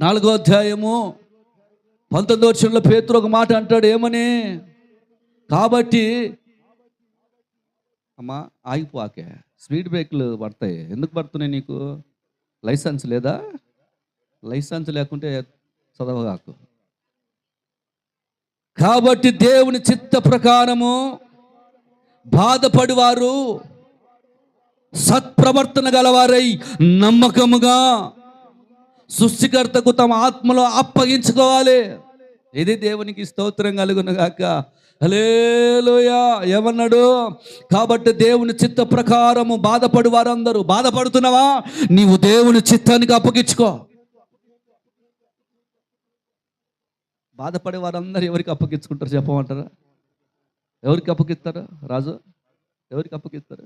నాలుగో అధ్యాయము పంతొమ్మిదో వచ్చంలో పేతురు ఒక మాట అంటాడు ఏమని? కాబట్టి అమ్మా ఆగిపోకే స్పీడ్ బ్రేక్లు పడతాయి. ఎందుకు పడుతున్నాయి నీకు? లైసెన్స్ లేదా? లైసెన్స్ లేకుంటే చదవగాకు. కాబట్టి దేవుని చిత్త ప్రకారము బాధపడివారు సత్ప్రవర్తన గలవారై నమ్మకముగా సృష్టికర్తకు తమ ఆత్మలో అప్పగించుకోవాలి. ఇది దేవునికి స్తోత్రం కలుగునగాక హలేలుయా ఏమన్నాడు? కాబట్టి దేవుని చిత్త ప్రకారము బాధపడు వారందరూ. బాధపడుతున్నావా? నీవు దేవుని చిత్తానికి అప్పగించుకో. బాధపడే వారందరూ ఎవరికి అప్పగించుకుంటారు చెప్పమంటారా? ఎవరికి అప్పగిస్తారా రాజు? ఎవరికి అప్పగిస్తారు?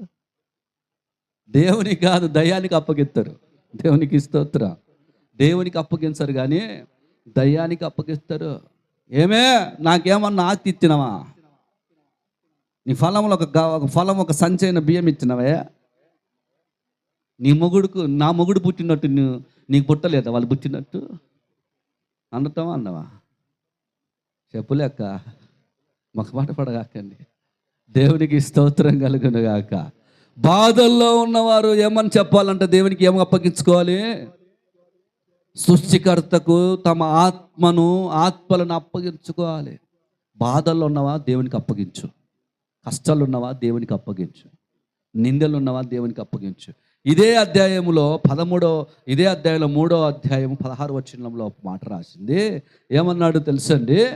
దేవునికి కాదు దయానికి అప్పగిస్తారు. దేవునికి స్తోత్రం. దేవునికి అప్పగించరు కానీ దయ్యానికి అప్పగిస్తారు. ఏమే? నాకేమన్నా ఆస్తి ఇచ్చినవా? నీ ఫలంలో ఒక ఒక ఫలం ఒక సంచైన బియ్యం ఇచ్చినవే. నీ మొగుడుకు నా మొగుడు పుట్టినట్టు నువ్వు నీకు పుట్టలేదా? వాళ్ళు పుట్టినట్టు. అనటమా అన్నవా? చెప్పులేక మాకు మాట పడగాకండి. దేవునికి స్తోత్రం కలుగునుగాక బాధల్లో ఉన్నవారు ఏమని చెప్పాలంటే దేవునికి ఏమో అప్పగించుకోవాలి? సృష్టికర్తకు తమ ఆత్మను ఆత్మలను అప్పగించుకోవాలి. బాధల్లో ఉన్నవా దేవునికి అప్పగించు. కష్టాలు ఉన్నవా దేవునికి అప్పగించు. నిందలు ఉన్నవా దేవునికి అప్పగించు. ఇదే అధ్యాయంలో పదమూడో ఇదే అధ్యాయంలో మూడో అధ్యాయం పదహారు వచ్చినంలో మాట రాసింది. ఏమన్నాడు తెలుసండి?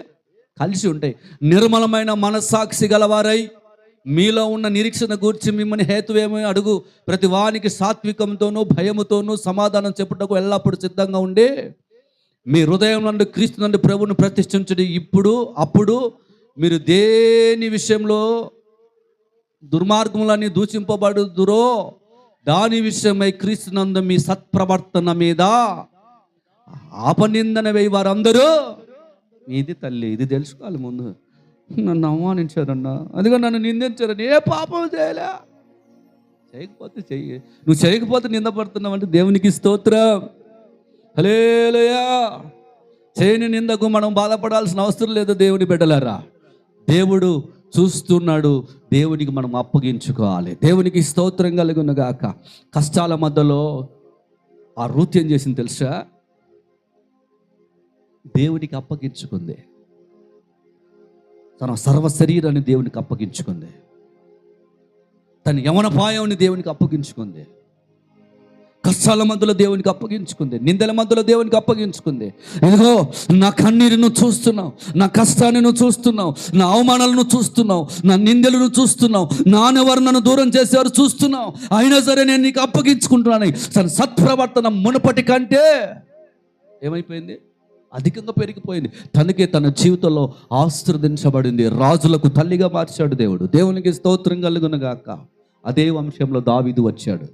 కలిసి ఉంటాయి. నిర్మలమైన మనస్సాక్షి గలవారై మీలో ఉన్న నిరీక్షణ గూర్చి మిమ్మల్ని హేతువేమో అడుగు. ప్రతి వానికి సాత్వికంతోనూ భయముతోనూ సమాధానం చెప్పుటకు ఎల్లప్పుడూ సిద్ధంగా ఉండి మీ హృదయం నుండి క్రీస్తు నుండి ప్రభుని ప్రతిష్ఠించడి. ఇప్పుడు అప్పుడు మీరు దేని విషయంలో దుర్మార్గములన్నీ దూషింపబడుదురో దాని విషయమై క్రీస్తునందు మీ సత్ప్రవర్తన మీద ఆపనిందన వేయి వారందరూ. ఇది తల్లి ఇది తెలుసుకోవాలి ముందు. నన్ను అవమానించారన్నా. అందుకని నన్ను నిందించారని ఏ పాపం చేయలే. చేయకపోతే చెయ్యి. నువ్వు చేయకపోతే నిందపడుతున్నావు అంటే దేవునికి స్తోత్రం. హలేలయా చేయని నిందకు మనం బాధపడాల్సిన అవసరం లేదు దేవుని బిడ్డలారా. దేవుడు చూస్తున్నాడు. దేవునికి మనం అప్పగించుకోవాలి. దేవునికి స్తోత్రం కలుగునగాక కష్టాల మధ్యలో ఆ నృత్యం చేసింది తెలుసా? దేవునికి అప్పగించుకుంది. తన సర్వ శరీరాన్ని దేవునికి అప్పగించుకుంది. తన యవనపాయాన్ని దేవునికి అప్పగించుకుంది. కష్టాల మధ్యలో దేవునికి అప్పగించుకుంది. నిందల మధ్యలో దేవునికి అప్పగించుకుంది. ఇదిగో నా కన్నీరును చూస్తున్నావు నా కష్టాన్ని నువ్వు చూస్తున్నావు నా అవమానాలను చూస్తున్నావు నా నిందలను చూస్తున్నావు నానెవరు నన్ను దూరం చేసేవారు చూస్తున్నావు. అయినా సరే నేను నీకు అప్పగించుకుంటున్నాను. తన సత్ప్రవర్తన మునపటి కంటే ఏమైపోయింది? అధికంగా పెరిగిపోయింది. తనకే తన జీవితంలో ఆశీర్వదించబడింది రాజులకు తల్లిగా మార్చాడు దేవుడు. దేవునికి స్తోత్రం కలుగునగాక. అదే వంశంలో దావిదు వచ్చాడు.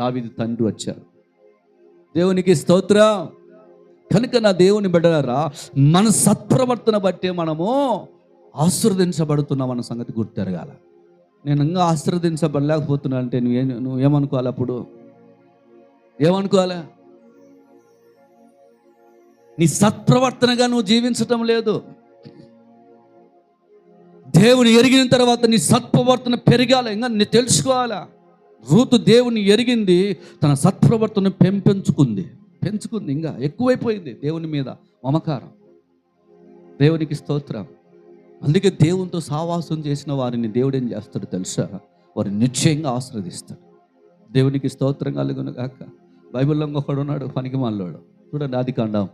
దావీదు తండ్రి వచ్చాడు. దేవునికి స్తోత్ర. కనుక నా దేవుని బిడ్డలారా మన సత్ప్రవర్తన బట్టే మనము ఆశీర్వదించబడుతున్నాం అన్న సంగతి గుర్తెరగాల నేను ఇంకా ఆశీర్వదించబడలేకపోతున్నా అంటే నువ్వేం నువ్వు ఏమనుకోవాలి అప్పుడు? ఏమనుకోవాలి? నీ సత్ప్రవర్తనగా నువ్వు జీవించటం లేదు. దేవుని ఎరిగిన తర్వాత నీ సత్ప్రవర్తన పెరగాల. ఇంకా నీ తెలుసుకోవాలా? రూతు దేవుని ఎరిగింది తన సత్ప్రవర్తన పెంపెంచుకుంది. పెంచుకుంది ఇంకా ఎక్కువైపోయింది దేవుని మీద మమకారం. దేవునికి స్తోత్రం. అందుకే దేవునితో సావాసం చేసిన వారిని దేవుడు ఏం చేస్తాడు తెలుసా? వారు నిశ్చయంగా ఆశ్రదిస్తాడు దేవునికి స్తోత్రం కలుగును కాక బైబిల్లో ఒకడున్నాడు ఉన్నాడు పనికి మాలోడు చూడండి ఆది కాండం.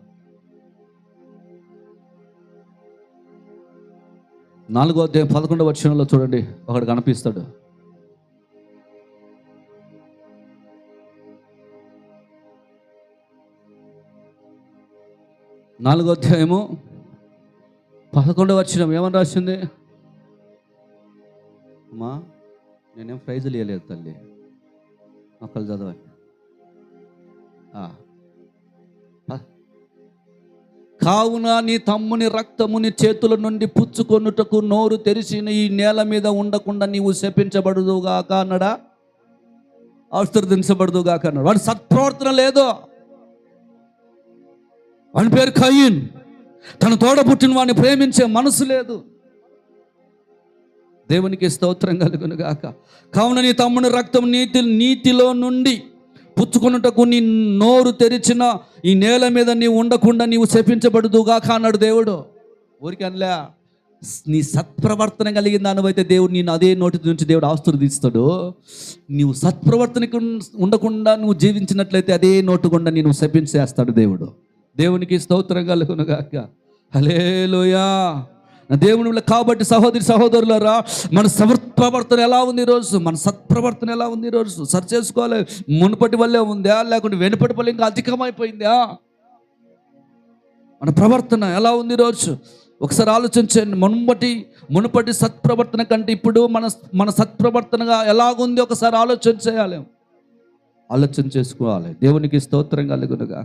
నాలుగో అధ్యాయం పదకొండవ వచనంలో చూడండి ఒకడు కనిపిస్తాడు. నాలుగో అధ్యాయము పదకొండవ వచనం ఏమని రాసింది? అమ్మా నేనేం ప్రైజులు ఇవ్వలేదు తల్లి. ఒకళ్ళు చదవండి. కావున నీ తమ్ముని రక్తముని చేతుల నుండి పుచ్చుకొనుటకు నోరు తెరిచిన ఈ నేల మీద ఉండకుండా నీవు శపించబడుదుగాక అన్నడా? ఆశీర్వదించబడుదుగాక అన్నాడు. వాడు సత్ప్రవర్తన లేదో. వాని పేరు ఖయీన్ తన తోడ పుట్టిన వాడిని ప్రేమించే మనసు లేదు. దేవునికి స్తోత్రం కలుగునుగాక. కావున నీ తమ్ముని రక్తం నీతి నీతిలో నుండి పుచ్చుకున్నటకు నీ నోరు తెరిచిన ఈ నేల మీద నీవు ఉండకుండా నీవు శపించబడుదుగాక అన్నాడు దేవుడు. ఊరికి అనలే నీ సత్ప్రవర్తన కలిగిన దానివైతే దేవుడు నేను అదే నోటి నుంచి దేవుడు ఆస్తులు నీవు సత్ప్రవర్తనకు ఉండకుండా నువ్వు జీవించినట్లయితే అదే నోటు గుండా నేను శపించేస్తాడు దేవుడు. దేవునికి స్తోత్రం కలుగునుగాక. హలేలోయా నా దేవుని కాబట్టి సహోదరి సహోదరులరా మన సత్ప్రవర్తన ఎలా ఉంది ఈరోజు? మన సత్ప్రవర్తన ఎలా ఉంది ఈరోజు? సరి చేసుకోవాలి. మునుపటి వల్లే ఉందా? లేకుంటే వెనుపటి వల్ల ఇంకా అధికమైపోయిందా? మన ప్రవర్తన ఎలా ఉంది ఈరోజు? ఒకసారి ఆలోచించండి మునుపటి మునుపటి సత్ప్రవర్తన కంటే ఇప్పుడు మన మన సత్ప్రవర్తనగా ఎలాగుంది? ఒకసారి ఆలోచన చేయాలి. ఆలోచన చేసుకోవాలి. దేవునికి స్తోత్రం కలుగునుగా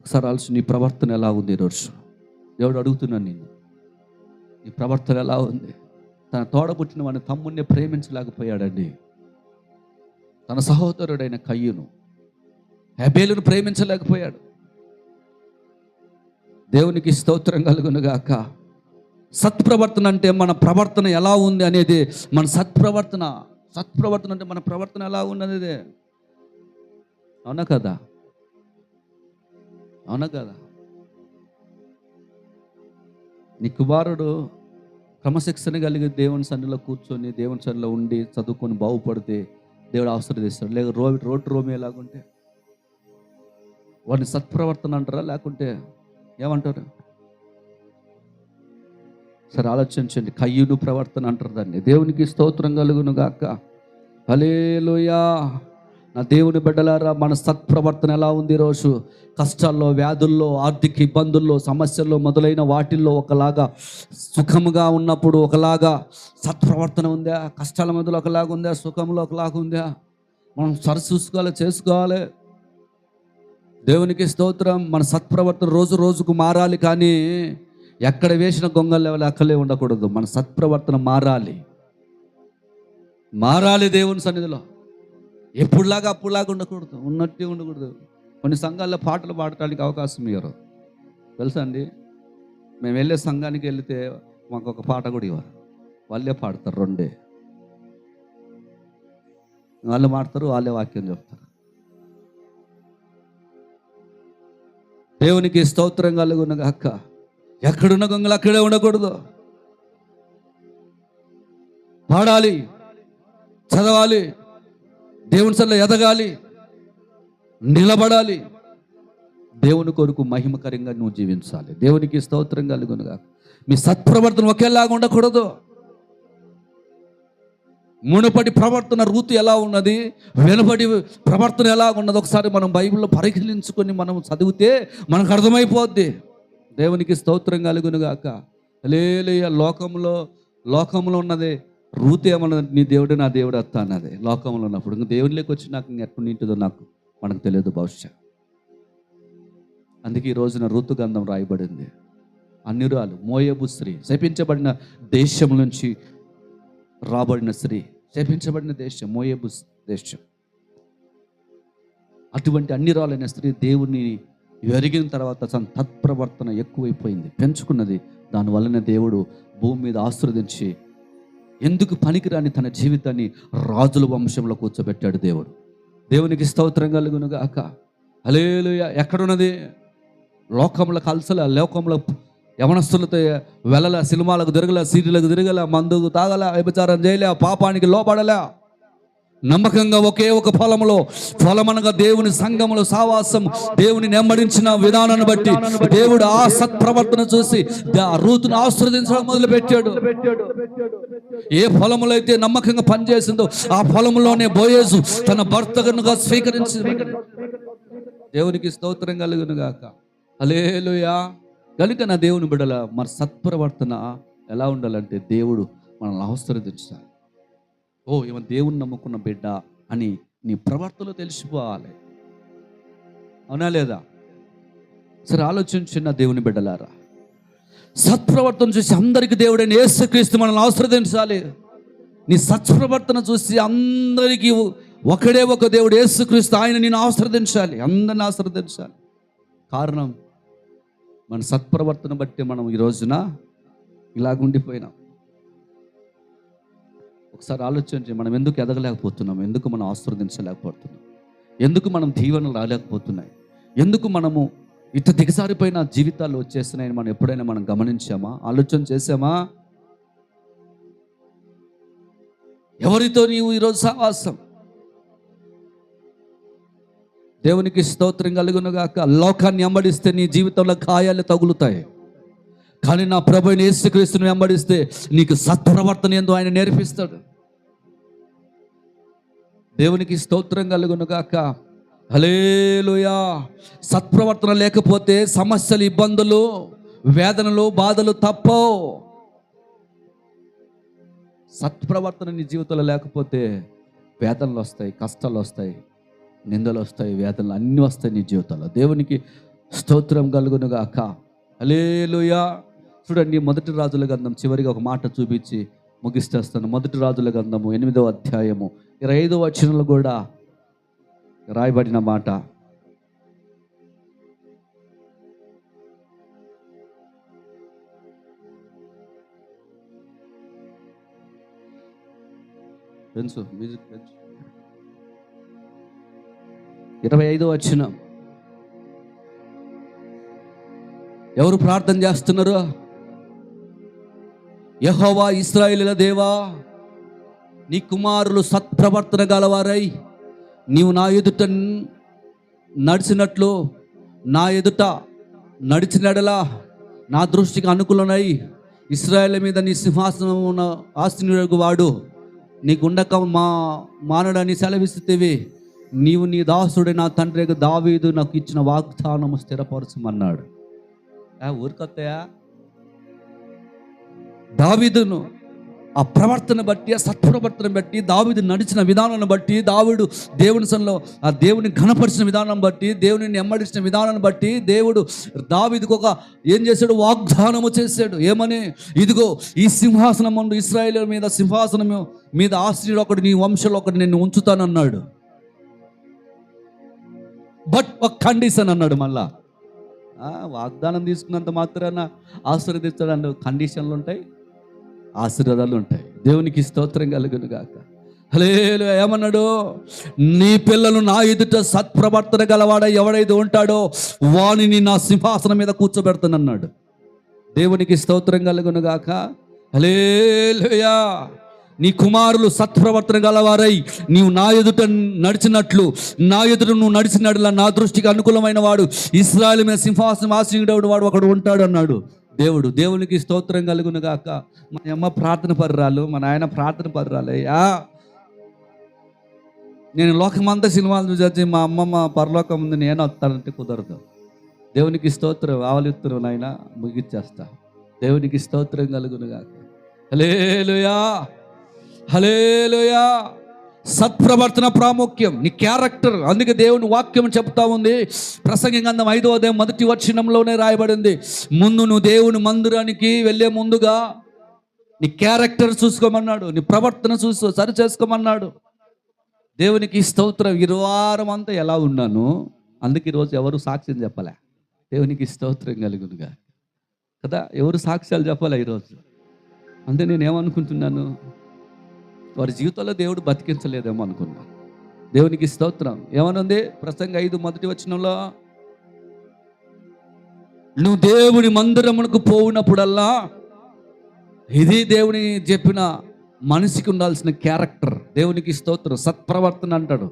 ఒకసారి ఆలోచన నీ ప్రవర్తన ఎలా ఉంది ఈరోజు? దేవుడు అడుగుతున్నాను నేను నీ ప్రవర్తన ఎలా ఉంది? తన తోడబుట్టిన వాడిని తమ్ముడిని ప్రేమించలేకపోయాడండి. తన సహోదరుడైన కయ్యును హెబేలును ప్రేమించలేకపోయాడు. దేవునికి స్తోత్రం కలుగునుగాక సత్ప్రవర్తన అంటే మన ప్రవర్తన ఎలా ఉంది అనేది మన సత్ప్రవర్తన సత్ప్రవర్తన అంటే మన ప్రవర్తన ఎలా ఉంది అనేది. అవునా కదా? అవునా కదా? నీ కుమారుడు క్రమశిక్షణ కలిగి దేవుని సన్నిలో కూర్చొని దేవుని సన్నిలో ఉండి చదువుకొని బాగుపడితే దేవుడు ఆశీర్వదిస్తాడు. లేక రో రోడ్డు రోమి ఎలాగుంటే వాడిని సత్ప్రవర్తన అంటారా? లేకుంటే ఏమంటారు? సరే ఆలోచించండి. కయ్యును ప్రవర్తన అంటారు దాన్ని. దేవునికి స్తోత్రం కలుగును గాక. హలేలుయా నా దేవుని బిడ్డలారా మన సత్ప్రవర్తన ఎలా ఉంది ఈరోజు? కష్టాల్లో వ్యాధుల్లో ఆర్థిక ఇబ్బందుల్లో సమస్యల్లో మొదలైన వాటిల్లో ఒకలాగా సుఖముగా ఉన్నప్పుడు ఒకలాగా సత్ప్రవర్తన ఉందా? కష్టాల మధ్యలో ఒకలాగా ఉందా? సుఖంలో ఒకలాగా ఉందా? మనం సరిచూసుకోవాలి చేసుకోవాలి. దేవునికి స్తోత్రం మన సత్ప్రవర్తన రోజు రోజుకు మారాలి కానీ ఎక్కడ వేసిన గొంగల్ లెవెల్ అక్కలే ఉండకూడదు. మన సత్ప్రవర్తన మారాలి. మారాలి దేవుని సన్నిధిలో. ఎప్పుడులాగా అప్పుడులాగా ఉండకూడదు. ఉన్నట్టే ఉండకూడదు. కొన్ని సంఘాల్లో పాటలు పాడటానికి అవకాశం ఇవ్వరు తెలుసా అండి? మేము వెళ్ళే సంఘానికి వెళితే మాకు ఒక పాట కూడా ఇవ్వరు. వాళ్ళే పాడతారు రెండే. వాళ్ళు పాడతారు వాళ్ళే వాక్యం చెప్తారు. దేవునికి స్తోత్రం కలుగున్న అక్క ఎక్కడున్న గొంగలు అక్కడే ఉండకూడదు. పాడాలి. చదవాలి. దేవుని సల్ల ఎదగాలి నిలబడాలి. దేవుని కొరకు మహిమకరంగా నువ్వు జీవించాలి. దేవునికి స్తోత్రం కలుగునుగా మీ సత్ప్రవర్తన ఒకేలాగా ఉండకూడదు. మునుపటి ప్రవర్తన రూతు ఎలా ఉన్నది వెనుపటి ప్రవర్తన ఎలా ఉన్నది ఒకసారి మనం బైబిల్లో పరిశీలించుకొని మనం చదివితే మనకు అర్థమైపోద్ది. దేవునికి స్తోత్రం కలుగునుగాక. లేలేయ లోకంలో లోకంలో ఉన్నది రూత్ ఏమన్నది నీ దేవుడు నా దేవుడు అత్త అన్నది. లోకంలో ఉన్నప్పుడు ఇంకా దేవునిలోకి వచ్చి నాకు ఎట్టు నింటుందో నాకు మనకు తెలియదు బహుశా అందుకే ఈ రోజున ఋతు గంధం రాయబడింది. అన్నిరాలు మోయబు స్త్రీ శపించబడిన దేశం నుంచి రాబడిన స్త్రీ శపించబడిన దేశం మోయబు దేశం. అటువంటి అన్ని రాలైన స్త్రీ దేవుని ఎరిగిన తర్వాత తన తత్ప్రవర్తన ఎక్కువైపోయింది. పెంచుకున్నది. దానివల్లనే దేవుడు భూమి మీద ఆశీర్వదించి ఎందుకు పనికిరాని తన జీవితాన్ని రాజుల వంశంలో కూర్చోబెట్టాడు దేవుడు. దేవునికి స్తోత్రం కలుగునుగా అక్క అలేలుయ ఎక్కడున్నది? లోకంలో కలసల? లోకంలో యవనస్తులతో వెళ్ళల? సినిమాలకు తిరగల? సీరియలకు తిరగల? మందుకు తాగల? వ్యభిచారం చేయలే? పాపానికి లోపడలే నమ్మకంగా ఒకే ఒక ఫలములో ఫలమనగా దేవుని సంఘములో సావాసం దేవుని నెమ్మడించిన విధానాన్ని బట్టి దేవుడు ఆ సత్ప్రవర్తన చూసి ఆ రూతును ఆశ్రదించడం మొదలు పెట్టాడు ఏ ఫలములో అయితే నమ్మకంగా పనిచేసిందో ఆ ఫలములోనే బోయేసు తన భర్తగా స్వీకరించి దేవునికి స్తోత్రం కలుగును గాక అలేలుయా కనుక నా దేవుని బిడల మన సత్ప్రవర్తన ఎలా ఉండాలంటే దేవుడు మనల్ని ఆశ్రదించాలి ఓ ఈమె దేవుని నమ్ముకున్న బిడ్డ అని నీ ప్రవర్తనలో తెలిసిపోవాలి. అవునా లేదా? సరే ఆలోచించిన దేవుని బిడ్డలారా. సత్ప్రవర్తన చూసి అందరికీ దేవుడైన యేసుక్రీస్తు మనల్ని ఆశ్రదించాలి నీ సత్ప్రవర్తన చూసి అందరికీ ఒకడే ఒక దేవుడు యేసుక్రీస్తు ఆయన నేను ఆశ్రదించాలి అందరిని ఆశ్రదించాలి కారణం మన సత్ప్రవర్తన బట్టి మనం ఈ రోజున ఇలాగుండిపోయినాం. ఒకసారి ఆలోచించి మనం ఎందుకు ఎదగలేకపోతున్నాం? ఎందుకు మనం ఆస్వాదించలేకపోతున్నాం? ఎందుకు మనం దీవెనలు రాలేకపోతున్నాయి? ఎందుకు మనము ఇంత దిగసారిపోయిన జీవితాలు వచ్చేస్తున్నాయని మనం ఎప్పుడైనా మనం గమనించామా? ఆలోచన చేసామా ఎవరితో నీవు ఈరోజు సహవాసం? దేవునికి స్తోత్రం కలుగునుగాక. లోకాన్ని వెంబడిస్తే నీ జీవితంలో గాయాలు తగులుతాయి. కానీ నా ప్రభుని యేసుక్రీస్తుని వెంబడిస్తే నీకు సత్ప్రవర్తన ఎందు ఆయన నేర్పిస్తాడు. దేవునికి స్తోత్రం కలుగునుగాక హలేలుయా సత్ప్రవర్తన లేకపోతే సమస్యలు ఇబ్బందులు వేదనలు బాధలు తప్పవు. సత్ప్రవర్తన నీ జీవితంలో లేకపోతే వేదనలు వస్తాయి కష్టాలు వస్తాయి నిందలు వస్తాయి వేదనలు అన్నీ వస్తాయి నీ జీవితంలో. దేవునికి స్తోత్రం కలుగునుగాక హలేలుయా చూడండి మొదటి రాజుల గంధం చివరిగా ఒక మాట చూపించి ముగిస్తేస్తాను. మొదటి రాజుల గంధము ఎనిమిదవ అధ్యాయము. ఇరవై ఐదవ వచనంలో కూడా రాయబడిన మాట. పెంచు మ్యూజిక్ పెంచు ఇరవై ఐదో వచ్చిన ఎవరు ప్రార్థన చేస్తున్నారు? యహోవా ఇస్రాయిల దేవా నీ కుమారులు సత్ప్రవర్తన గలవారై నీవు నా ఎదుట నడిచినట్లు నా ఎదుట నడిచినడలా నా దృష్టికి అనుకూలనై ఇస్రాయేల్ మీద నీ సింహాసనం ఉన్న ఆస్తినుడు వాడు నీకుండక మా మానడని సెలవిస్తేవి నీవు నీ దాసుడే నా తండ్రి దావీదు నాకు ఇచ్చిన వాగ్దానము స్థిరపరచమన్నాడు. ఆ ఊరికొత్తయా? దావిదును ఆ ప్రవర్తన బట్టి ఆ సత్ప్రవర్తన బట్టి దావీదు నడిచిన విధానాన్ని బట్టి దావిడు దేవుని ఆ దేవుని ఘనపరిచిన విధానం బట్టి దేవుని నెమ్మడించిన విధానాన్ని బట్టి దేవుడు దావిదికి ఒక ఏం చేశాడు? వాగ్దానము చేశాడు. ఏమని? ఇదిగో ఈ సింహాసనం ముందు ఇస్రాయేల్ మీద సింహాసనం మీద ఆశ్రయుడు ఒకటి నీ వంశంలో ఒకటి నేను ఉంచుతానన్నాడు. బట్ ఒక కండిషన్ అన్నాడు మళ్ళా. వాగ్దానం తీసుకున్నంత మాత్రాన ఆశీర్వదించడానికి కండిషన్లు ఉంటాయి. ఆశీర్వాదాలు ఉంటాయి. దేవునికి స్తోత్రం కలుగును గాక. హలేలు ఏమన్నాడు? నీ పిల్లలు నా ఎదుట సత్ప్రవర్తన గలవాడ ఎవడైతే ఉంటాడో వానిని నా సింహాసనం మీద కూర్చోబెడతానన్నాడు. దేవునికి స్తోత్రం కలుగును గాక. హలేలుయా నీ కుమారులు సత్ప్రవర్తన గలవారై నీవు నా ఎదుట నడిచినట్లు నా ఎదుట నువ్వు నడిచినట్లా నా దృష్టికి అనుకూలమైన వాడు ఇస్రాయల్ మీద సింహాసనం ఆశ్రయుడవుడు వాడు ఒకడు ఉంటాడు అన్నాడు దేవుడు దేవునికి స్తోత్రం కలుగును గాక. మా అమ్మ ప్రార్థన పర్రాలు మా నాయన ప్రార్థన పర్రాలయ్యా నేను లోకమంతా సినిమాలు చూసి మా అమ్మమ్మ పరలోకం ఉంది నేను వస్తానంటే కుదరదు. దేవునికి స్తోత్రం ఆవలిత్తురు నాయన ముగిచ్చేస్తా. దేవునికి స్తోత్రం కలుగును గాక. హలేలుయా హలేలుయా సత్ప్రవర్తన ప్రాముఖ్యం. నీ క్యారెక్టర్ అందుకే దేవుని వాక్యం చెప్తా ఉంది. ప్రసంగి గంధం ఐదో అధ్యాయం మొదటి వచనంలోనే రాయబడింది. ముందు నువ్వు దేవుని మందిరానికి వెళ్ళే ముందుగా నీ క్యారెక్టర్ చూసుకోమన్నాడు. నీ ప్రవర్తన చూసుకో సరి చేసుకోమన్నాడు దేవునికి స్తోత్రం. ఇరువారం వారం అంతా ఎలా ఉన్నాను? అందుకే ఈరోజు ఎవరు సాక్ష్యం చెప్పలే. దేవునికి స్తోత్రం కలుగునుగా. కదా ఎవరు సాక్ష్యాలు చెప్పలే ఈరోజు అంటే నేను ఏమనుకుంటున్నాను? వారి జీవితంలో దేవుడు బతికించలేదేమో అనుకున్నా. దేవునికి స్తోత్రం. ఏమనుంది? ప్రసంగ ఐదు మొదటి వచనంలో నువ్వు దేవుని మందిరమునకు పోయినప్పుడల్లా ఇది దేవుని చెప్పిన మనిషికి ఉండాల్సిన క్యారెక్టర్. దేవునికి స్తోత్రం. సత్ప్రవర్తన అంటాడు.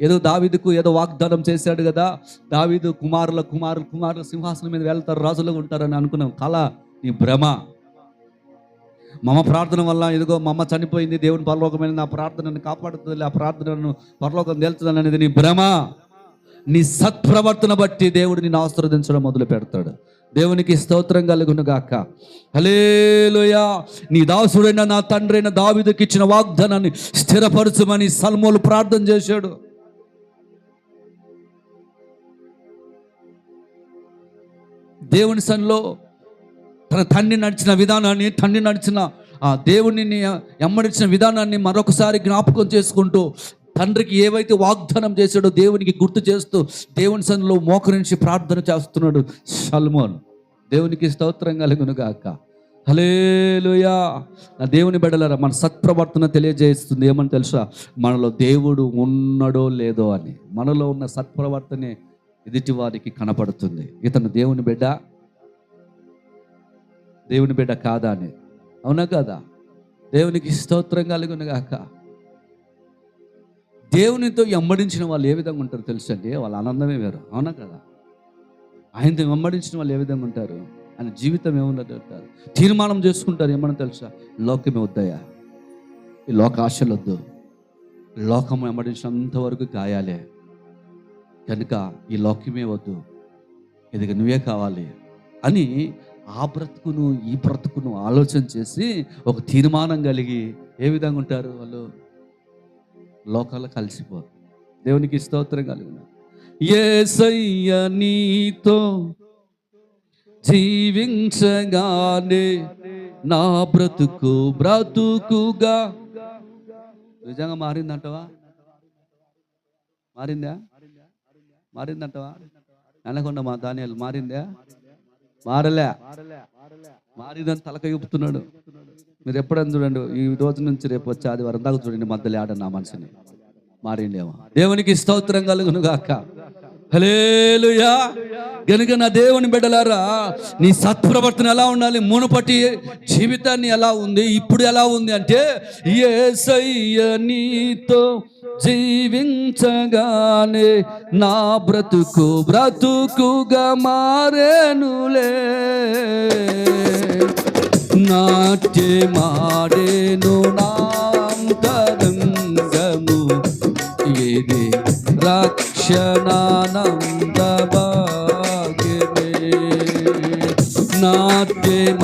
ఏదో దావిదుకు ఏదో వాగ్దానం చేశాడు కదా. దావిదు కుమారుల కుమారుల కుమారుల సింహాసనం మీద వెళ్తారు రాజులుగా ఉంటారని అనుకున్నాం. కళ నీ భ్రమ. మమ ప్రార్థన వల్ల ఇదిగో మమ్మ చనిపోయింది దేవుని పరలోకమైన నా ప్రార్థనను కాపాడుతుంది ఆ ప్రార్థనను పరలోకం తెలుస్తుంది అనేది నీ భ్రమ. నీ సత్ప్రవర్తన బట్టి దేవుడు నిన్ను ఆశీర్వదించడం మొదలు పెడతాడు. దేవునికి స్తోత్రం కలుగును గాక. హలేలుయా నీ దాసుడైన నా తండ్రైన దావిదకి ఇచ్చిన వాగ్దానాన్ని స్థిరపరచమని సల్మోలు ప్రార్థన చేశాడు. దేవుని సన్నిలో తన తండ్రి నడిచిన విధానాన్ని తండ్రి నడిచిన ఆ దేవుని ఎమ్మడిచిన విధానాన్ని మరొకసారి జ్ఞాపకం చేసుకుంటూ తండ్రికి ఏవైతే వాగ్దానం చేశాడో దేవునికి గుర్తు చేస్తూ దేవుని సన్నిలో మోకరించి ప్రార్థన చేస్తున్నాడు. సల్మోన్ దేవునికి స్తోత్రం కలుగునుగాక హలేలుయా నా దేవుని బిడ్డలరా మన సత్ప్రవర్తన తెలియజేస్తుంది. ఏమని తెలుసా? మనలో దేవుడు ఉన్నాడో లేదో అని. మనలో ఉన్న సత్ప్రవర్తనే ఎదుటి వారికి కనపడుతుంది. ఇతను దేవుని బిడ్డ. దేవుని బిడ్డ కాదా అని. అవునా కాదా? దేవునికి స్తోత్రం కలుగును గాక. దేవునితో వెంబడించిన వాళ్ళు ఏ విధంగా ఉంటారు తెలుసండి? వాళ్ళ ఆనందమే వేరు. అవునా కదా? ఆయనతో వెంబడించిన వాళ్ళు ఏ విధంగా ఉంటారు? ఆయన జీవితం ఏమున్నది అంటారు? తీర్మానం చేసుకుంటారు ఏమన్నా తెలుసా? లోకమే వద్దయా ఈ లోక ఆశలు వద్దు. లోకం వెంబడించినంత వరకు గాయాలే. కనుక ఈ లోకమే వద్దు. ఇది నువ్వే కావాలి అని ఆ బ్రతుకును ఈ బ్రతుకును ఆలోచన చేసి ఒక తీర్మానం కలిగి ఏ విధంగా ఉంటారు వాళ్ళు? లోకాలు కలిసిపోరు. దేవునికి స్తోత్రం కలిగిన ఏసయ్య నీతో జీవించగానే నా బ్రతుకు బ్రతుకుగా. నిజంగా మారిందంటవా? మారిందా? మారిందంటవా? అనకుండా మా ధాన్యాలు మారిందా? మారలే. మారిదని తలక చూపుతున్నాడు మీరు ఎప్పుడైనా చూడండి ఈ రోజు నుంచి రేపు వచ్చే ఆదివారం దాకా చూడండి మధ్యలో ఆడన్న నా మనసుని మారిండేమో. దేవునికి స్తోత్రం కలుగును గాక. హలేలుయా గనుక నా దేవుని బిడ్డలారా నీ సత్ప్రవర్తన ఎలా ఉండాలి? మునుపటి జీవితాన్ని ఎలా ఉంది? ఇప్పుడు ఎలా ఉంది అంటే ఏసయ్య నీతో జీవించగానే నా బ్రతుకు బ్రతుకుగా మారేనులే. నాట్యమాడేను నాంతరంగము ఇది రక్షణానంద భాగ్యమే నాట్యమాడేను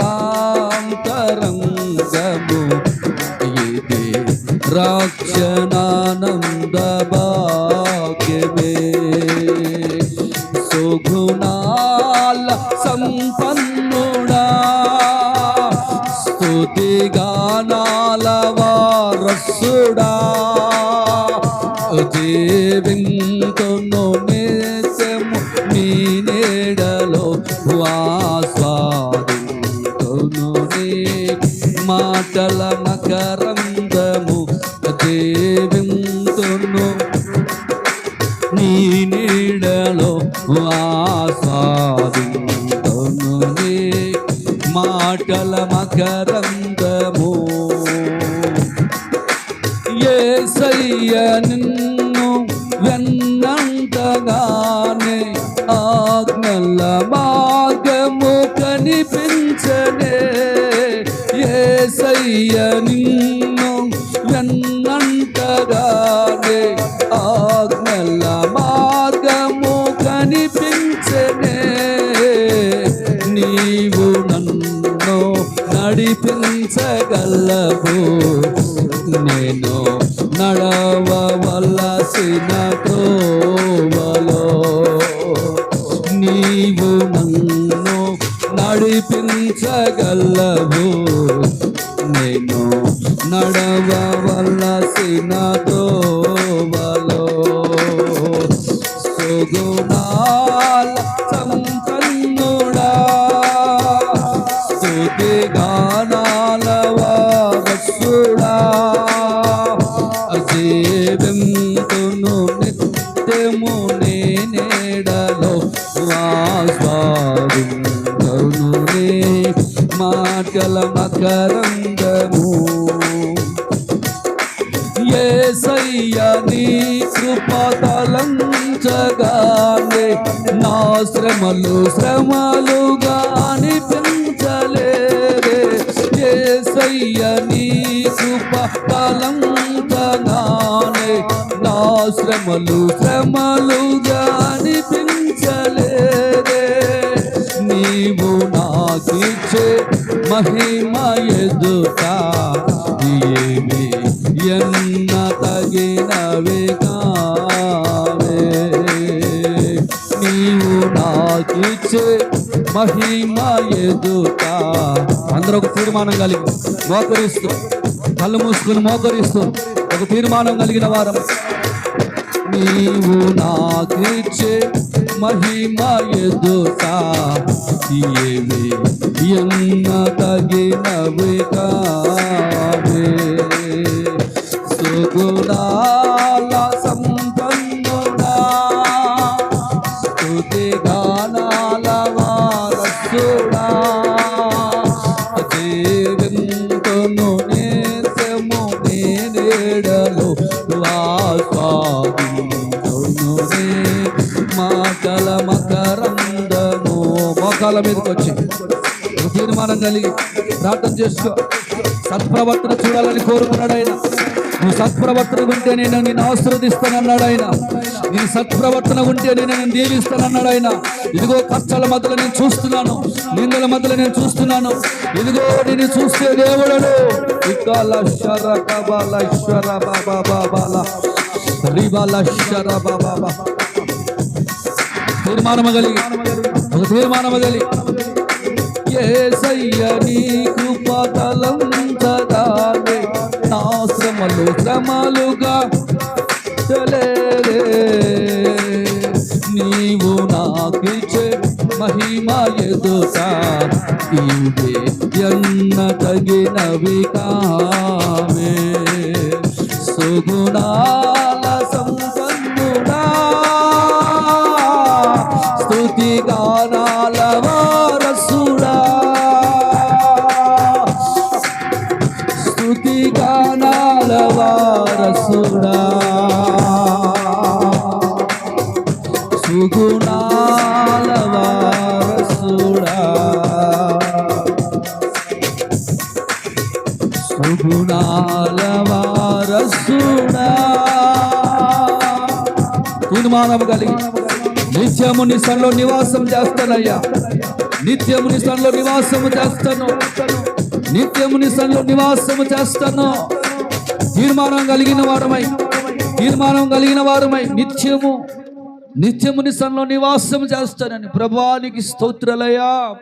నాంతరంగము ఇది రక్షణానంద భాగ్యమే సేవింతును నీ నీడలో ఆస్వాదింతును నీ మాటల మకరందము. ఏసయ్య నిన్ను నడిపించగలవు నేను నడవవలసిన త్రోవలో నీవు నన్ను నడిపించగలవు. నేను నడవవలసిన త్రోవలో శ్రమలు శ్రమలుగా అనిపించలేదే. ఏసయ్య నీ తగానే నా శ్రమలు శ్రమలుగా అనిపించలేదే. నీవు నాకిచ్చే మహిమ ఎదుట ఏమి ఎన్న తగినవే ఇచ్చే మహిమ ఎదుట. అందరూ ఒక తీర్మానం కలిగి మోకరిస్తూ కళ్ళు మూసుకుని మోకరిస్తూ ఒక తీర్మానం కలిగిన వారం. నీవు నాకిచ్చే మహిమ ఎదుట. ఏవి ఎన్న తగినవి కావే సుగుణా మోకాల మీదకి వచ్చి తీర్మానం కలిగి ప్రార్థన చేసుకో సత్ప్రవర్తన చూడాలని కోరుకున్నాడు ఆయన. నువ్వు సత్ప్రవర్తన ఉంటే నేను నిన్ను ఆశీర్వదిస్తానన్నాడు ఆయన. నేను సత్ప్రవర్తన ఉంటే నేను నేను దీవిస్తానన్నాడు ఆయన. ఇదిగో కష్టాల మధ్యలో నేను చూస్తున్నాను నిందల మధ్యలో నేను చూస్తున్నాను. ఇదిగో నేను చూస్తే దేవుడను. ఇకాల శర కబాల శర బాబా బాబాల రిబాల శర బాబా బాబా తీర్మానము కలిగి ఒక తీర్మానము కలిగి ఏసయ్య నీ కృపతలంతదానే నా శ్రమలు శ్రమలుగా చలేరే నీవు నాకిచ్చే మహిమ ఎదుట? ఇవే ఎన్న తగినవి కామే. సుగుణా తీర్మానము కలిగి. నిత్యము నీ సన్లో నివాసం చేస్తానయ్యా. నిత్యము నీ సన్లో నివాసము చేస్తాను. నిత్యము నీ సన్లో నివాసము చేస్తాను. తీర్మానం కలిగిన వారమై తీర్మానం కలిగిన వారమై నిత్యము నిత్యము నీ సన్లో నివాసం చేస్తానని ప్రభానికి స్తోత్రలయ్యా.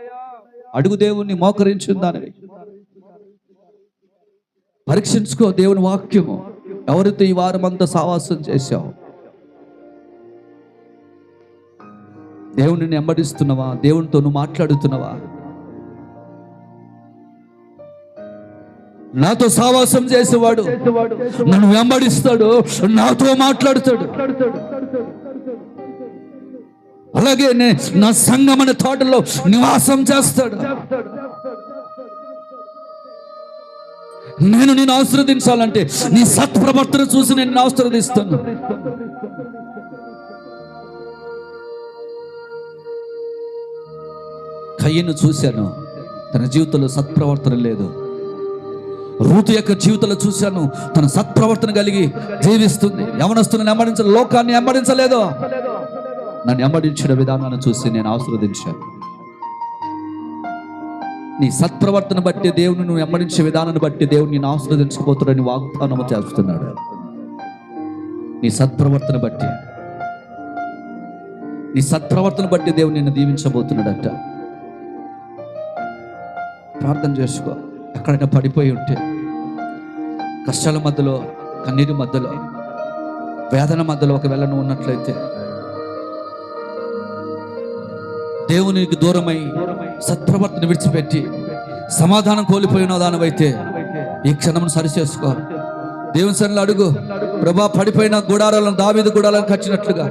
అడుగు దేవుణ్ణి మోకరించుందాని పరీక్షించుకో దేవుని వాక్యము. ఎవరితో ఈ వారం అంతా సావాసం చేశావు? దేవుని వెంబడిస్తున్నావా దేవునితో నువ్వు మాట్లాడుతున్నావా? నాతో సావాసం చేసేవాడు నన్ను వెంబడిస్తాడు నాతో మాట్లాడుతాడు. అలాగే నా సంఘం అనే తోటలో నివాసం చేస్తాడు. నేను నేను ఆశీర్వదించాలంటే నీ సత్ప్రవర్తన చూసి నేను నిన్ను కయ్యను చూశాను. తన జీవితంలో సత్ప్రవర్తన లేదు. రూతు యొక్క జీవితంలో చూశాను. తన సత్ప్రవర్తన కలిగి జీవిస్తుంది. యవనస్తుని వెంబడించ లోకాన్ని వెంబడించలేదు నన్ను వెంబడించిన విధానాన్ని చూసి నేను ఆశీర్వదించాను. నీ సత్ప్రవర్తన బట్టి దేవుని నువ్వు వెంబడించే విధానాన్ని బట్టి దేవుని నేను ఆశీర్వదించబోతున్నాడని వాగ్దానం చేస్తున్నాడు. నీ సత్ప్రవర్తన బట్టి. నీ సత్ప్రవర్తన బట్టి దేవుని నిన్ను దీవించబోతున్నాడట. ప్రార్థన చేసుకో. ఎక్కడైనా పడిపోయి ఉంటే కష్టాల మధ్యలో కన్నీరు మధ్యలో వేదన మధ్యలో ఒకవేళ నువ్వు ఉన్నట్లయితే దేవునికి దూరమై సత్ప్రవర్తన విడిచిపెట్టి సమాధానం కోల్పోయిన దానివైతే ఈ క్షణమును సరిచేసుకో. దేవుని సన్నిలో అడుగు. ప్రభా పడిపోయిన గుడారాలను దావీదు గుడాలను కట్టినట్లుగా.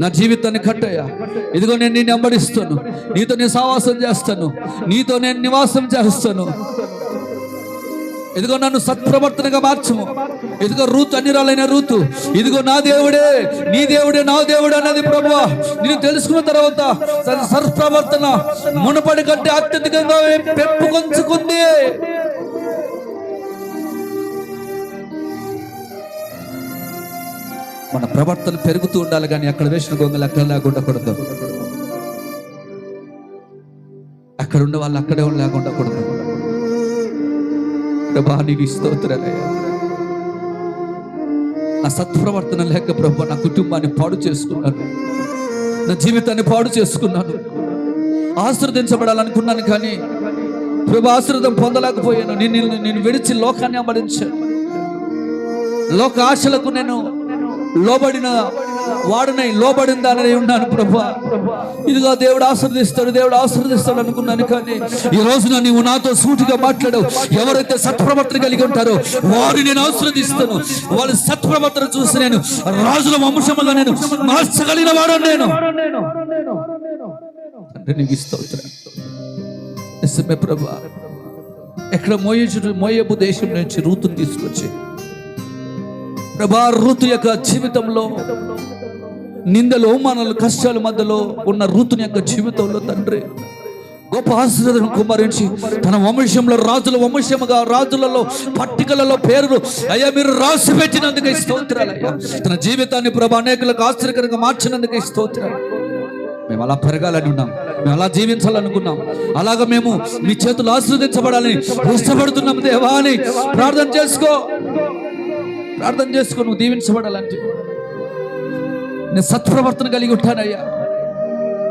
నా జీవితాన్ని కట్టయ్యా. ఇదిగో నేను నేను వెంబడిస్తాను. నీతో నేను సావాసం చేస్తాను. నీతో నేను నివాసం చేస్తాను. ఇదిగో నన్ను సత్ప్రవర్తనగా మార్చము. ఇదిగో రూతు అన్నిరాలైన రూతు. ఇదిగో నా దేవుడే నీ దేవుడే నా దేవుడే అన్నది ప్రభు నేను తెలుసుకున్న తర్వాత తన సత్ప్రవర్తన మునపడి కంటే అత్యధికంగా పెంపుకొంచుకుంది మన ప్రవర్తన పెరుగుతూ ఉండాలి కానీ అక్కడ వేసిన గొంగలు అక్కడ లేకుండా కూడదు. అక్కడ ఉన్న వాళ్ళు అక్కడే లేకుండా ఉండకూడదు ప్రభా నీకు స్తోత్రాలయ్యా. నా సత్ప్రవర్తన లేక ప్రభు నా కుటుంబాన్ని పాడు చేసుకున్నాను. నా జీవితాన్ని పాడు చేసుకున్నాను. ఆశ్రదించబడాలనుకున్నాను కానీ ప్రభు ఆశ్రదం పొందలేకపోయాను. నేను నేను- నేను విడిచి లోకాన్ని అమరించాను. లోక ఆశలకు నేను లోబడిన వాడునై లోబడిన ఉన్నాను ప్రభు. ఇదిగో దేవుడు ఆశీర్దిస్తాడు దేవుడు ఆశీర్దిస్తాడు అనుకున్నాను కానీ ఈ రోజున నీవు నాతో సూటిగా మాట్లాడు ఎవరైతే సత్ప్రవర్తన కలిగి ఉంటారో వారు నేను ఆశీర్దిస్తాను వాళ్ళ సత్ప్రవర్తన చూసి నేను రాజుల వంశముగా నేను మార్చగలిగిన వాడు నేను. అంటే నీకు ప్రభా. ఎక్కడ మోయజు మోయబు దేశం నుంచి రూతుని తీసుకొచ్చి ప్రభా ఋతు యొక్క జీవితంలో నిందలు అవమానాలు కష్టాల మధ్యలో ఉన్న ఋతుని యొక్క జీవితంలో తండ్రి గొప్ప ఆశీర్వాదం కుమరించి తన వంశంలో రాజుల వంశముగా రాజులలో పట్టికలలో పేర్లు అయ్యా మీరు రాసి పెట్టినందుకు స్తోత్రాలయ్యా తన జీవితాన్ని ప్రభా అనేకులకు ఆశ్చర్యకరంగా మార్చినందుకు స్తోత్రాలు. మేము అలా పెరగాలని ఉన్నాం. మేము అలా జీవించాలనుకున్నాం. అలాగ మేము మీ చేతులు ఆస్వాదించబడాలని ఇష్టపడుతున్నాం దేవా అని ప్రార్థన చేసుకో. ప్రార్థన చేసుకో నువ్వు దీవించబడాలంటే. నేను సత్ప్రవర్తన కలిగి ఉంటానయ్యా.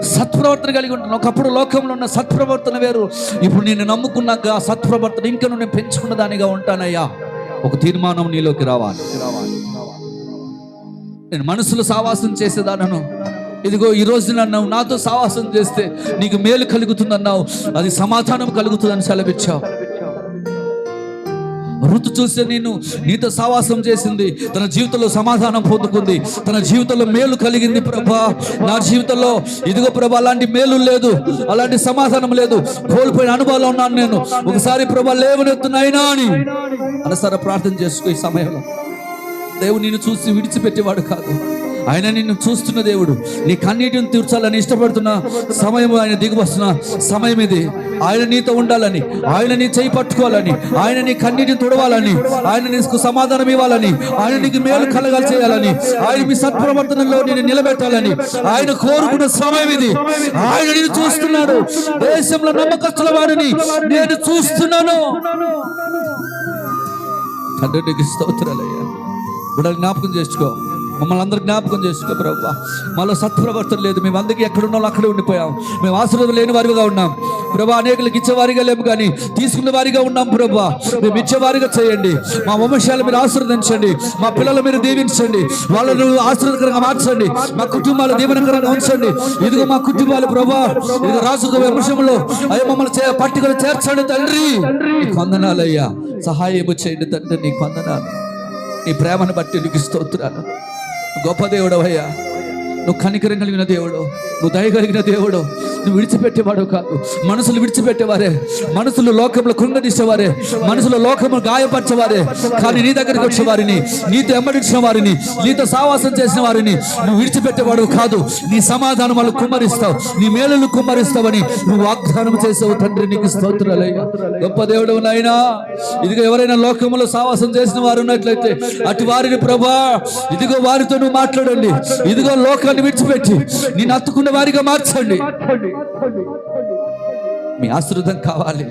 సత్ప్రవర్తన కలిగి ఉంటాను. ఒకప్పుడు లోకంలో ఉన్న సత్ప్రవర్తన వేరు. ఇప్పుడు నేను నమ్ముకున్నాక ఆ సత్ప్రవర్తన ఇంకా నేను పెంచుకున్న దానిగా ఉంటానయ్యా. ఒక తీర్మానం నీలోకి రావాలి. నేను మనసులో సావాసం చేసేదానను. ఇదిగో ఈ రోజున అన్నావు నాతో సావాసం చేస్తే నీకు మేలు కలుగుతుందన్నావు. అది సమాధానం కలుగుతుందని సెలవిచ్చావు. రుతు చూస్తే నేను నీతో సావాసం చేసింది. తన జీవితంలో సమాధానం పొందుకుంది. తన జీవితంలో మేలు కలిగింది ప్రభా. నా జీవితంలో ఇదిగో ప్రభా అలాంటి మేలు లేదు. అలాంటి సమాధానం లేదు. కోల్పోయిన అనుభవాలు ఉన్నాను నేను. ఒకసారి ప్రభా లేవనెత్తునైనా అని. అనసర ప్రార్థన చేసుకో ఈ సమయంలో దేవుడు నిన్ను చూసి విడిచిపెట్టేవాడు కాదు. ఆయన నిన్ను చూస్తున్న దేవుడు. నీ కన్నీటిని తీర్చాలని ఇష్టపడుతున్న సమయం ఆయన దిగువస్తున్న సమయం ఇది. ఆయన నీతో ఉండాలని ఆయన నీ చేయి పట్టుకోవాలని ఆయన నీ కన్నీటిని తుడవాలని ఆయన నీకు సమాధానం ఇవ్వాలని ఆయన నీకు మేలు కలగాలి చేయాలని ఆయన మీ సత్ప్రవర్తనలో నేను నిలబెట్టాలని ఆయన కోరుకున్న సమయం ఇది. ఆయన నేను చూస్తున్నాడు. దేశంలో నమ్మకస్తుల వారిని నేను చూస్తున్నాను. తండ్రి నీకు స్తోత్రాలయ్యా ఇప్పుడు జ్ఞాపకం చేసుకో. మమ్మల్ని అందరూ జ్ఞాపకం చేసుకో ప్రభు. మాలో సత్ప్రవర్తన లేదు. మేము అందుకే ఎక్కడ ఉన్నాం అక్కడే ఉండిపోయాం. మేము ఆశీర్వాదం లేని వారిగా ఉన్నాం. ప్రభా అనేకులకు ఇచ్చేవారిగా లేము కానీ తీసుకున్న వారిగా ఉన్నాం ప్రభా. మేము ఇచ్చేవారిగా చేయండి. మా వంశాలు మీరు ఆశీర్వదించండి. మా పిల్లలు మీరు దీవించండి. వాళ్ళను ఆశీర్వదకరంగా మార్చండి. మా కుటుంబాలు దీవెనకరంగా ఉంచండి. ఇదిగో మా కుటుంబాలు ప్రభా. ఇది రాజుకు వంశంలో అయ్యా మమ్మల్ని పట్టుకొని చేర్చండి తండ్రి. కొందనాలయ్యా. వందనాలయ్యా సహాయము చేయండి తండ్రి నీ కొందనాలు. నీ ప్రేమను బట్టి నీకు స్తోత్రాలు. గొప్ప దేవుడవయ్యా. నువ్వు కనికరం కలిగిన దేవుడు. నువ్వు దయ కలిగిన దేవుడు. నువ్వు విడిచిపెట్టేవాడు కాదు. మనసులు విడిచిపెట్టేవారే. మనసులు లోకంలో కృంగదీసేవారే. మనసులో లోకము గాయపరిచేవారే. కానీ నీ దగ్గరికి వచ్చే వారిని నీతో ఎమ్మడించిన వారిని నీతో సావాసం చేసిన వారిని నువ్వు విడిచిపెట్టేవాడు కాదు. నీ సమాధానం వాళ్ళు కుమ్మరిస్తావు. నీ మేలులు కుమ్మరిస్తావని నువ్వు వాగ్దానం చేసావు. తండ్రి నీకు స్తోత్రాలయ్యా. గొప్ప దేవుడు నాయనా. ఇదిగో ఎవరైనా లోకములో సావాసం చేసిన వారు ఉన్నట్లయితే అటు వారిని ప్రభా ఇదిగో వారితో నువ్వు మాట్లాడండి. ఇదిగో లోకాన్ని విడిచిపెట్టి నేను అత్తుకున్న వారిగా మార్చండి. మీ ఆశ్రితం కావాలి.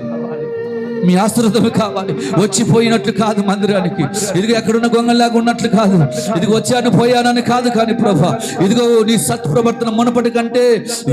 మీ ఆశ్రితం కావాలి. వచ్చిపోయినట్లు కాదు మందిరానికి. ఇదిగో ఎక్కడున్న గొంగల్లాగా ఉన్నట్లు కాదు. ఇదిగో వచ్చాను పోయానని కాదు కానీ ప్రభా. ఇదిగో నీ సత్ప్రవర్తన మునపటి కంటే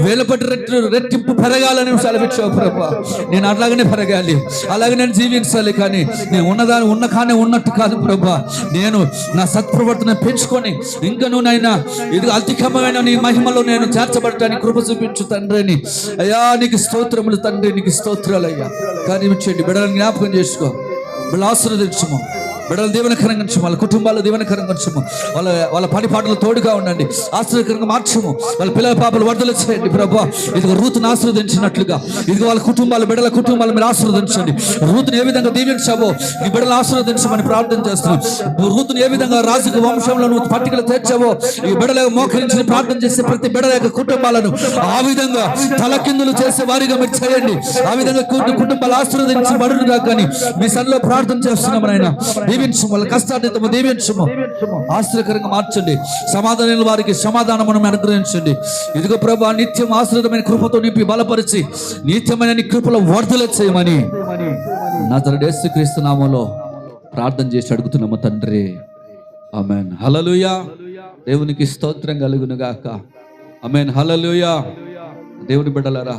వేలపటి రెట్టు రెట్టింపు పెరగాలని సెలవిచ్చావు ప్రభా. నేను అలాగనే పెరగాలి. అలాగే నేను జీవించాలి కానీ నేను ఉన్నదాని ఉన్న కానీ ఉన్నట్టు కాదు ప్రభా. నేను నా సత్ప్రవర్తన పెంచుకొని ఇంకా నువ్వు నైనా ఇది అధికమైన నీ మహిమలో నేను చేర్చబడటానికి కృప చూపించు తండ్రిని. అయ్యా నీకు స్తోత్రములు తండ్రి నీకు స్తోత్రాలు అయ్యా. కానీ ఇచ్చేయండి బిడ్డలను జ్ఞాపకం చేసుకో. బిడ్డలు ఆశీర్వదించము బిడ్డలు దీవెనకరంగా ఉంచము వాళ్ళ కుటుంబాలు దీవెనకరంగా ఉంచము వాళ్ళ వాళ్ళ పని పాటలు తోడుగా ఉండండి ఆశ్చర్యకరంగా మార్చము వాళ్ళ పిల్లల పాపలు వరదలు చేయండి ప్రభా. ఇదిగో రూతును ఆశీర్వదించినట్లుగా ఇదిగో వాళ్ళ కుటుంబాలు బిడ్డల కుటుంబాలు మీరు ఆశీర్వదించండి. రూతుని ఏ విధంగా దీవించావో ఈ బిడ్డలు ఆశీర్వదించమని ప్రార్థన చేస్తున్నాం. రూతుని ఏ విధంగా రాజుకు వంశంలో నువ్వు పట్టికలు తెచ్చావో ఈ బిడ్డల మోకరించి ప్రార్థన చేసే ప్రతి బిడ్డల యొక్క కుటుంబాలను ఆ విధంగా తలకిందులు చేసే వారిగా మీరు చేయండి. ఆ విధంగా కుటుంబాలు ఆశీర్వదించి బడులుగా కానీ మీ సన్నిలో ప్రార్థన చేస్తున్నాం ఆయన దీవించము వాళ్ళ కష్టాన్ని దీవించము. ఆశ్చర్యకరంగా మార్చండి. సమాధానం వారికి సమాధానం మనం అనుగ్రహించండి. ఇదిగో ప్రభా నిత్యం ఆశ్రితమైన కృపతో నింపి బలపరిచి నిత్యమైన నీ కృపలో వర్ధల చేయమని నా తరడేసు క్రీస్తు నామంలో ప్రార్థన చేసి అడుగుతున్నాము తండ్రి. ఆమెన్. హలలుయా దేవునికి స్తోత్రం కలుగునుగాక. Amen amen. హలలుయా దేవుని బిడ్డలారా.